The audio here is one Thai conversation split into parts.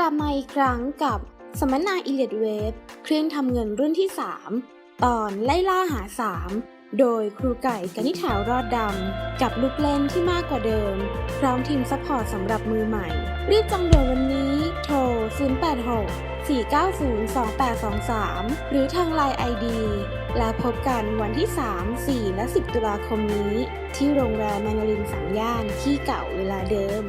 กลับมาอีกครั้งกับสัมมนา e l i t Wave เครื่องทำเงินรุ่นที่ 3 ตอนไล่ล่าหา 3 โดยครูไก่กนิษฐารอดดำ กับลูกเล่นที่มากกว่าเดิม พร้อมทีมซัพพอร์ตสำหรับมือใหม่ รีบจองด่วนวันนี้โทร 086 490 2823 หรือทางไลน์ ID แล้วพบกันวันที่ 3 4 และ 10 ตุลาคมนี้ ที่โรงแรมแมนารินสามย่านที่เก่าเวลาเดิม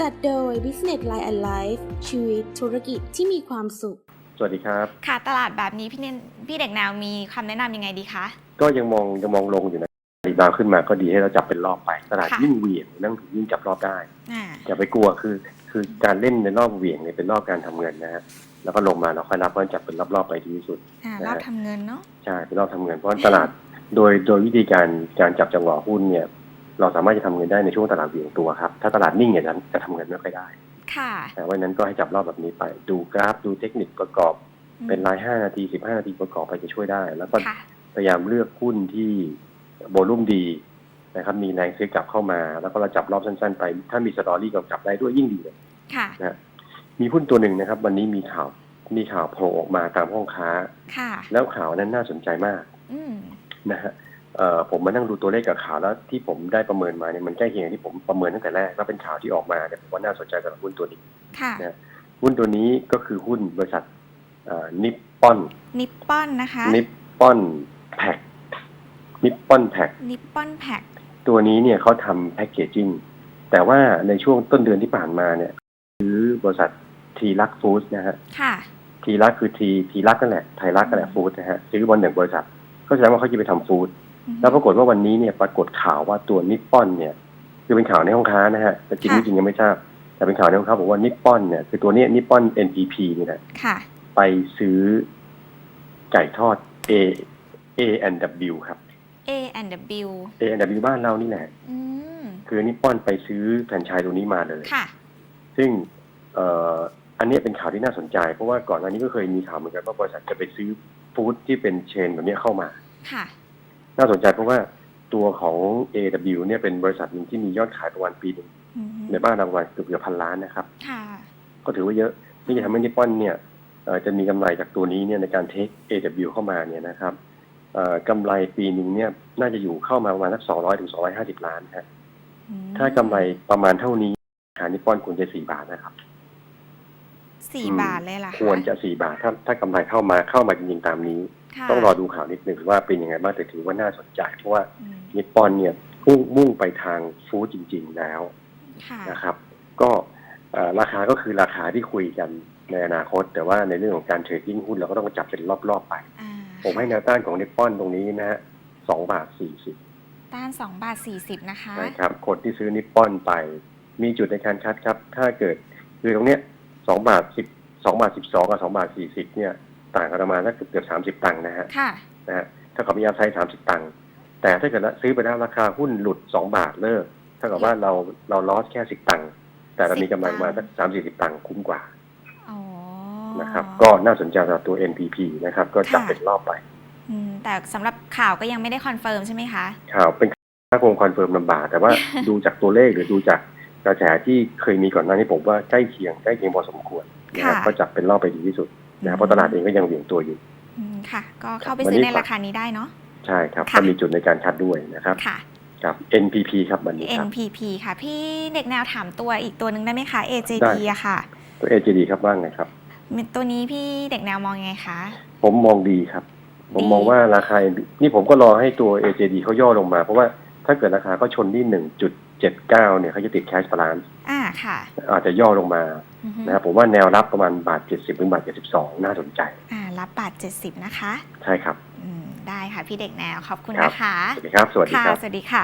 จัดโดย Business Line and Life ชีวิตธุรกิจที่มีความสุข สวัสดีครับ ค่ะตลาดแบบนี้พี่เนนพี่เด็กแนวมีคำแนะนำยังไงดีคะ ก็ยังมองยังมองลงอยู่นะรีบาวขึ้นมาก็ดีให้เราจับเป็นรอบไป ตลาดค่ะ ยิ่งเหวี่ยงนั่งถึงยิ่งจับรอบได้อ่าอย่าไปกลัวคือคือการเล่นในรอบเหวี่ยงเนี่ยเป็นรอบการทำเงินนะฮะแล้วก็ลงมาเราค่อยรับว่าจับเป็นรอบๆไปดีที่สุด อ่านะฮะรอบทำเงินเนาะ ใช่เป็นรอบทำเงินเพราะตลาดโดยโดยวิธีการการจับจังหวะหุ้นเนี่ย เราสามารถจะทำเงินได้ในช่วงตลาดเหวี่ยงตัวครับ ถ้าตลาดนิ่งเนี่ยจะจะทำเงินไม่ค่อยได้ ค่ะ แต่ว่าะฉะนั้นก็ให้จับรอบแบบนี้ไป ดูกราฟดูเทคนิคประกอบอืมเป็นรายห้านาทีสิบห้านาทีประกอบไปจะช่วยได้ แล้วก็ค่ะพยายามเลือกหุ้นที่โวลุ่มดีนะครับมีแรงซื้อกลับเข้ามา แล้วก็เราจับรอบสั้นๆไป ถ้ามีสตอรี่กำกับได้ด้วยยิ่งดีเลยค่ะนะฮะมีหุ้นตัวหนึ่งนะครับ วันนี้มีข่าวมีข่าวโผล่ออกมาตามห้องค้าค่ะแล้วข่าวนั้นน่าสนใจมากอืมนะฮะเอ่อ ผมมานั่งดูตัวเลขกับข่าวแล้วที่ผมได้ประเมินมาเนี่ยมันใกล้เคียงกับที่ผมประเมินตั้งแต่แรกแล้วเป็นข่าวที่ออกมาเนี่ยผมว่าน่าสนใจสำหรับหุ้นตัวนี้ค่ะนะหุ้นตัวนี้ก็คือหุ้นบริษัทนิปปอนนิปปอนนะคะนิปปอนแพ็กนิปปอนแพ็กนิปปอนแพ็กตัวนี้เนี่ยเขาทำแพคเกจจิ้งแต่ว่าในช่วงต้นเดือนที่ผ่านมาเนี่ยซื้อบริษัททีรักฟู้ดนะฮะค่ะทีรักคือทีทีรักนั่นแหละไทยรักนั่นแหละฟู้ดนะฮะซื้อบอลหนึ่งบริษัทก็แสดงว่าเขาจะไปทำฟู้ดอืม แล้วปรากฏว่าวันนี้เนี่ยปรากฏข่าวว่าตัวนิปปอนเนี่ยคือเป็นข่าวในห้องค้านะฮะแต่จริงไม่ค่ะจริงยังไม่ทราบแต่เป็นข่าวในห้องค้าบอกว่านิปปอนเนี่ยคือตัวเนี้นิปปอน NPP เนี่ยนะค่ะไปซื้อไก่ทอด A A and W ครับ A and W A and W บ้านเรานี่แหละอืมคือนิปปอนไปซื้อแฟรนไชส์ตัวนี้มาเลยค่ะซึ่งเอ่ออันนี้เป็นข่าวที่น่าสนใจ เพราะว่าก่อนหน้านี้ก็เคยมีข่าวเหมือนกันว่าบริษัทจะไปซื้อฟู้ดที่เป็นเชนแบบนี้เข้ามาค่ะ น่าสนใจเพราะว่าตัวของ AW เนี่ยเป็นบริษัทหนึ่งที่มียอดขายประมาณปีหนึ่งอืมในบ้านเราประมาณเกือบเกือบพันล้านนะครับค่ะก็ถือว่าเยอะที่จะทำให้นิปปอนเนี่ยเอ่อจะมีกำไรจากตัวนี้เนี่ยในการเทค AW เข้ามาเนี่ยนะครับเอ่อกำไรปีหนึ่งเนี่ยน่าจะอยู่เข้ามาประมาณสักสองร้อยถึงสองร้อยห้าสิบล้านฮะอืมถ้ากำไรประมาณเท่านี้ราคานิปปอนควรจะสี่บาทนะครับสี่อืมบาทเลยล่ะควรจะสี่บาทถ้าถ้ากำไรเข้ามาเข้ามาจริงๆตามนี้ค่ะ ต้องรอดูข่าวนิดหนึ่งว่าเป็นยังไงบ้างแต่ถือว่าน่าสนใจ เพราะว่าอืมนิปปอนเนี่ยมุ่งมุ่งไปทางฟู้ดจริง ๆ แล้วค่ะนะครับ ก็เอ่อราคาก็คือราคาที่คุยกันในอนาคต แต่ว่าในเรื่องของการเทรดดิ้งหุ้นเราก็ต้องจับเป็นรอบ ๆ ไปอ่าผมให้แนวต้านของนิปปอนตรงนี้นะฮะสองบาทสี่สิบต้านสองบาทสี่สิบนะคะนะครับคนที่ซื้อนิปปอนไป มีจุดในการคัดครับ ถ้าเกิดคือตรงเนี้ยสองบาทสิบสองบาทสิบสองกับสองบาทสี่สิบเนี่ย ต่างกันประมาณสักเกือบสามสิบตังค์นะฮะค่ะนะฮะถ้ากับมีอาไซสามสิบตังค์แต่ถ้าเกิดซื้อไปแล้วราคาหุ้นหลุดสองบาทเลิกเท่ากับว่าเราเราลอสแค่สิบตังค์แต่เรามีกำไรประมาณสักสามสี่สิบตังค์คุ้มกว่าอ๋อนะครับก็น่าสนใจสำหรับตัว NPP นะครับก็จับค่ะเป็นรอบไปอืมแต่สำหรับข่าวก็ยังไม่ได้คอนเฟิร์มใช่ไหมคะ ข่าวเป็นค่าคงคอนเฟิร์มลำบากแต่ว่าดูจากตัวเลขหรือดูจากกระแสที่เคยมีก่อนหน้านี้ผมว่าใกล้เคียงใกล้เคียงพอสมควรนะครับค่ะก็จับเป็นรอบไปดีที่สุด นะครับเพราะตลาดเองก็ยังเหวี่ยงตัวอยู่อืมค่ะ ก็เข้าไปวันซื้อนี้ในฝากราคานี้ได้เนาะใช่ครับค่ะก็มีจุดในการคัดด้วยนะครับค่ะกับ NPP ครับวันนี้ครับ NPP ค่ะ พี่เด็กแนวถามตัวอีกตัวหนึ่งได้ไหมคะได้ AJD อะค่ะ ตัว AJD ครับว่างไงครับ ตัวนี้พี่เด็กแนวมองยังไงคะ ผมมองดีครับ ผมดีมองว่าราคา นี่ผมก็รอให้ตัว AJD เขาย่อลงมา เพราะว่าถ้าเกิดราคาเขาชนที่หนึ่งจุดเจ็ดเก้าเนี่ยเขาจะติดแคชบาลานซ์อ่า ค่ะ อาจจะย่อลงมาอือฮึนะครับผมว่าแนวรับประมาณบาทเจ็ดสิบถึงบาทเจ็ดสิบสองน่าสนใจ อ่า รับบาทเจ็ดสิบนะคะ ใช่ครับอืมได้ค่ะพี่เด็กแนวขอบคุณครับนะคะ สวัสดีครับ สวัสดีค่ะครับสวัสดีค่ะ